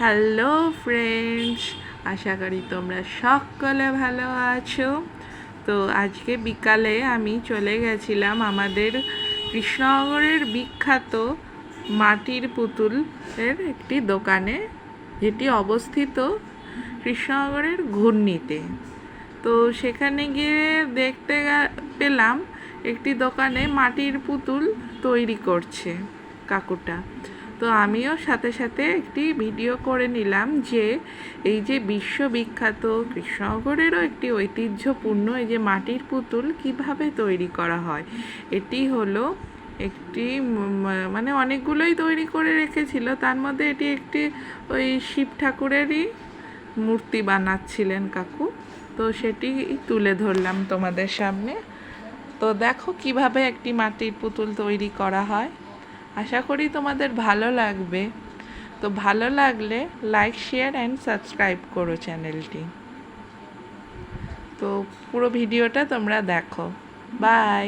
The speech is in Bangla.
হ্যালো ফ্রেন্ডস আশা করি তোমরা সকলে ভালো আছো। তো আজকে বিকালে আমি চলে গেছিলাম আমাদের কৃষ্ণনগরের বিখ্যাত মাটির পুতুল এর একটি দোকানে, যেটি অবস্থিত কৃষ্ণনগরের ঘূর্ণিতে। তো সেখানে গিয়ে দেখতে পেলাম একটি দোকানে মাটির পুতুল তৈরি করছে কাকুটা। তো আমিও সাথে সাথে একটি ভিডিও করে নিলাম যে এই যে বিশ্ববিখ্যাত কৃষ্ণনগরেরও একটি ঐতিহ্যপূর্ণ এই যে মাটির পুতুল কীভাবে তৈরি করা হয়। এটি হলো একটি মানে অনেকগুলোই তৈরি করে রেখেছিল। তার মধ্যে এটি একটি ওই শিব ঠাকুরেরই মূর্তি বানাচ্ছিলেন কাকু। তো সেটি তুলে ধরলাম তোমাদের সামনে। তো দেখো কীভাবে একটি মাটির পুতুল তৈরি করা হয়। আশা করি তোমাদের ভালো লাগবে। তো ভালো লাগলে লাইক শেয়ার অ্যান্ড সাবস্ক্রাইব করো চ্যানেলটি তো পুরো ভিডিওটা তোমরা দেখো। বাই